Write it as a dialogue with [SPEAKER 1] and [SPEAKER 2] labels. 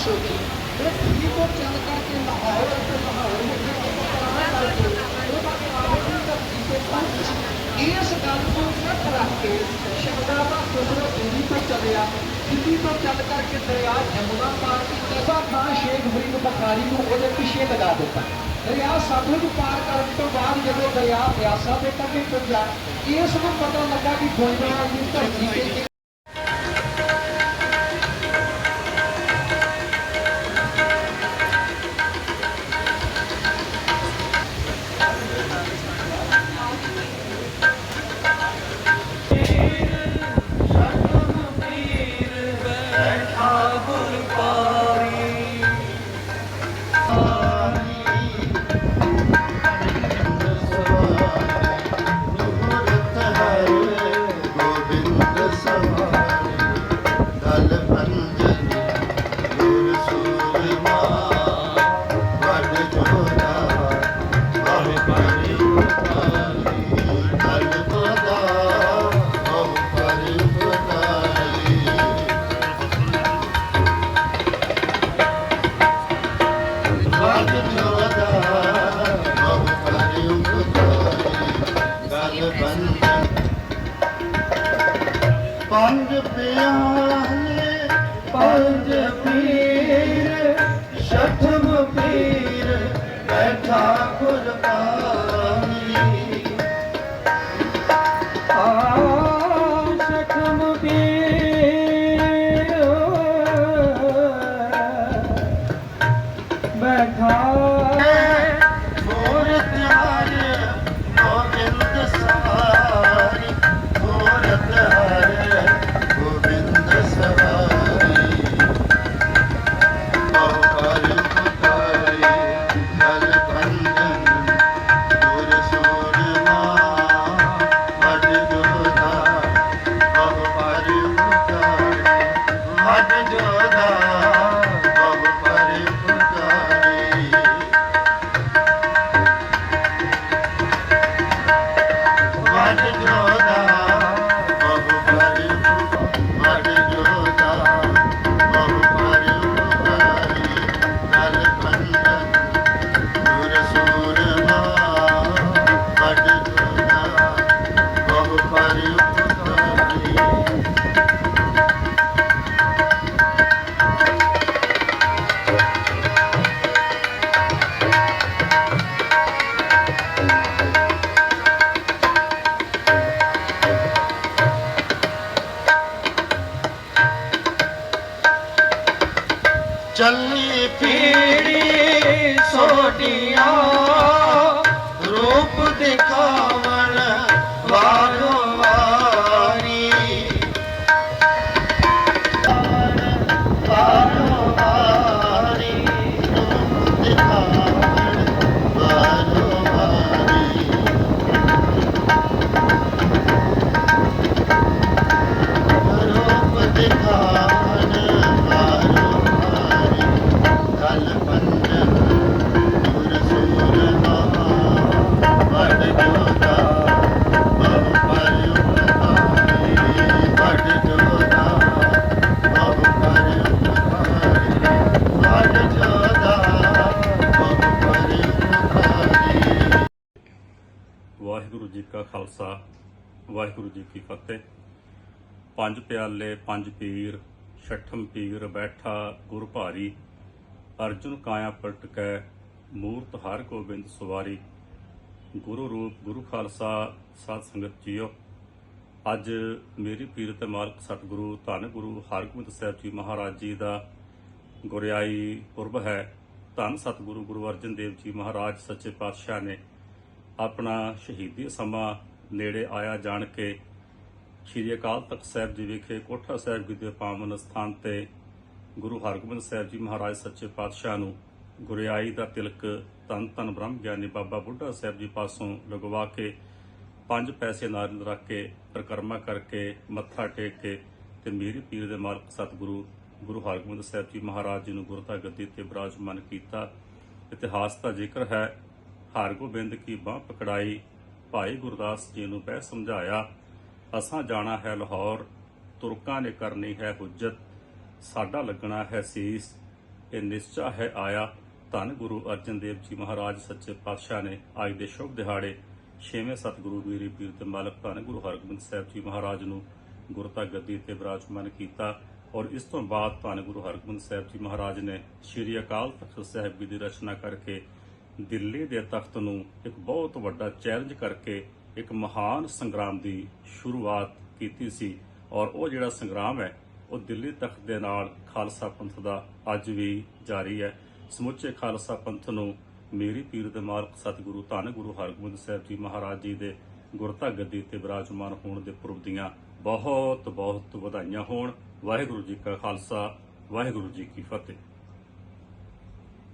[SPEAKER 1] ਸੋਚੀ ਇਹ ਦਿੱਲੀ ਤੋਂ ਚੱਲ ਕਰਕੇ ਲਾਹੌਰ ਅਤੇ ਲਾਹੌਰ ਵਿਖੇ ਪਕੜਾਅ ਕਰਕੇ ਉਹਦਾ ਕਾਬਲ ਦੀ ਧਰਤੀ ਤੇ ਪਹੁੰਚ ਇਸ ਗੱਲ ਨੂੰ ਮੁੱਖ ਰੱਖ ਕੇ ਸ਼ਬਦਾਂ ਦਾ ਟੁਕੜਾ ਦਿੱਲੀ ਤੋਂ ਚੱਲਿਆ ਦਿੱਲੀ ਤੋਂ ਚੱਲ ਕਰਕੇ ਦਰਿਆ ਜਮੁਨਾ ਪਾਰ ਕੀਤਾ ਖਾਨ ਸ਼ੇਖ ਫਰੀਦ ਬੁਖਾਰੀ ਨੂੰ ਉਹਦੇ ਪਿੱਛੇ ਲਗਾ ਦਿੱਤਾ ਦਰਿਆ ਸਤਲੁਜ ਪਾਰ ਕਰਨ ਤੋਂ ਬਾਅਦ ਜਦੋਂ ਦਰਿਆ ਬਿਆਸਾ ਦੇ ਕੰਢੇ ਪੁੱਜਾ ਇਸ
[SPEAKER 2] ਪੰਜ ਪਿਆਲੇ ਚੱਲੀ ਪੀੜੀ ਸੋਟੀਆਂ ਰੂਪ ਦਿਖਾਵਣ
[SPEAKER 3] ਖਾਲਸਾ ਵਾਹਿਗੁਰੂ ਜੀ ਕੀ ਫਤਿਹ। ਪੰਜ ਪਿਆਲੇ, ਪੰਜ ਪੀਰ, ਛਠਮ ਪੀਰ ਬੈਠਾ ਗੁਰ ਭਾਰੀ। ਅਰਜੁਨ ਕਾਇਆ ਪਲਟ ਮੂਰਤ ਹਰ ਗੋਬਿੰਦ ਸਵਾਰੀ। ਗੁਰੂ ਰੂਪ, ਗੁਰੂ ਖਾਲਸਾ, ਸਾਧ ਸੰਗਤ ਜੀਓ। ਅੱਜ ਮੇਰੀ ਪੀਰ ਤੇ ਮਾਲਕ ਸਤਿਗੁਰੂ ਧੰਨ ਗੁਰੂ ਹਰਗੋਬਿੰਦ ਸਾਹਿਬ ਜੀ ਮਹਾਰਾਜ ਜੀ ਦਾ ਗੁਰਿਆਈ ਪੁਰਬ ਹੈ। ਧੰਨ ਸਤਿਗੁਰੂ ਗੁਰੂ ਅਰਜਨ ਦੇਵ ਜੀ ਮਹਾਰਾਜ, ਸੱਚੇ ਪਾਤਸ਼ਾਹ ਨੇ ਆਪਣਾ ਸ਼ਹੀਦੀ ਸਮਾਂ ਨੇੜੇ ਆਇਆ ਜਾਣ ਕੇ ਸ਼੍ਰੀ ਅਕਾਲ ਤਖਤ ਸਾਹਿਬ ਜੀ ਵਿਖੇ ਕੋਠਾ ਸਾਹਿਬ ਜੀ ਦੇ ਪਾਵਨ ਸਥਾਨ ਤੇ ਗੁਰੂ ਹਰਗੋਬਿੰਦ ਸਾਹਿਬ ਜੀ ਮਹਾਰਾਜ ਸੱਚੇ ਪਾਤਸ਼ਾਹ ਨੂੰ ਗੁਰਿਆਈ ਦਾ ਤਿਲਕ ਤਨ ਤਨ ਬ੍ਰਹਮ ਗਿਆਨੀ ਬਾਬਾ ਬੁੱਢਾ ਸਾਹਿਬ ਜੀ ਪਾਸੋਂ ਲਗਵਾ ਕੇ ਪੰਜ ਪੈਸੇ ਨਾਰਿੰਦ ਰੱਖ ਕੇ ਪ੍ਰਕਰਮਾ ਕਰਕੇ ਮੱਥਾ ਟੇਕ ਕੇ ਤੇ ਮੇਰੇ ਪੀਰ ਦੇ ਮਾਲਕ ਸਤਿਗੁਰੂ ਗੁਰੂ ਹਰਗੋਬਿੰਦ ਸਾਹਿਬ ਜੀ ਮਹਾਰਾਜ ਜੀ ਨੂੰ ਗੁਰਤਾ ਗੱਦੀ ਤੇ ਬਿਰਾਜਮਾਨ ਕੀਤਾ। ਇਤਿਹਾਸ ਦਾ ਜ਼ਿਕਰ ਹੈ, ਹਰਗੋਬਿੰਦ ਕੀ ਬਾਹ ਪਕੜਾਈ ਭਾਈ ਗੁਰਦਾਸ ਜੀ ਨੂੰ ਬਹਿ ਸਮਝਾਇਆ, ਅਸਾਂ ਜਾਣਾ ਹੈ ਲਾਹੌਰ, ਤੁਰਕਾਂ ਨੇ ਕਰਨੀ ਹੈ ਹੁਜਤ, ਸਾਡਾ ਲੱਗਣਾ ਹੈ ਸੀਸ। ਇਹ ਨਿਸ਼ਚਾ ਹੈ ਆਇਆ, ਧੰਨ ਗੁਰੂ ਅਰਜਨ ਦੇਵ ਜੀ ਮਹਾਰਾਜ ਸੱਚੇ ਪਾਤਸ਼ਾਹ ਨੇ ਅੱਜ ਦੇ ਸ਼ੁਭ ਦਿਹਾੜੇ, ਛੇਵੇਂ ਸਤਿਗੁਰੂ ਵੀਰੀ ਪੀਰ ਤੇ ਮਾਲਕ ਧੰਨ ਗੁਰੂ ਹਰਗੋਬਿੰਦ ਸਾਹਿਬ ਜੀ ਮਹਾਰਾਜ ਨੂੰ ਗੁਰਤਾ ਗੱਦੀ ਤੇ ਬਿਰਾਜਮਾਨ ਕੀਤਾ ਔਰ ਇਸ ਤੋਂ ਬਾਅਦ ਧੰਨ ਗੁਰੂ ਹਰਗੋਬਿੰਦ ਸਾਹਿਬ ਜੀ ਮਹਾਰਾਜ ਨੇ ਸ੍ਰੀ ਅਕਾਲ ਤਖਤ ਸਾਹਿਬ ਜੀ ਦੀ ਰਚਨਾ ਕਰਕੇ ਦਿੱਲੀ ਦੇ ਤਖਤ ਨੂੰ ਇੱਕ ਬਹੁਤ ਵੱਡਾ ਚੈਲੰਜ ਕਰਕੇ ਇੱਕ ਮਹਾਨ ਸੰਗਰਾਮ ਦੀ ਸ਼ੁਰੂਆਤ ਕੀਤੀ ਸੀ ਔਰ ਉਹ ਜਿਹੜਾ ਸੰਗਰਾਮ ਹੈ, ਉਹ ਦਿੱਲੀ ਤਖਤ ਦੇ ਨਾਲ ਖਾਲਸਾ ਪੰਥ ਦਾ ਅੱਜ ਵੀ ਜਾਰੀ ਹੈ। ਸਮੁੱਚੇ ਖਾਲਸਾ ਪੰਥ ਨੂੰ ਮੇਰੀ ਪੀਰ ਦੇ ਮਾਲਕ ਸਤਿਗੁਰੂ ਧੰਨ ਗੁਰੂ ਹਰਗੋਬਿੰਦ ਸਾਹਿਬ ਜੀ ਮਹਾਰਾਜ ਜੀ ਦੇ ਗੁਰਤਾ ਗੱਦੀ ਤੇ ਬਿਰਾਜਮਾਨ ਹੋਣ ਦੇ ਪੁਰਬ ਦੀਆਂ ਬਹੁਤ ਬਹੁਤ ਵਧਾਈਆਂ ਹੋਣ। ਵਾਹਿਗੁਰੂ ਜੀ ਕਾ ਖਾਲਸਾ, ਵਾਹਿਗੁਰੂ ਜੀ ਕੀ ਫਤਿਹ।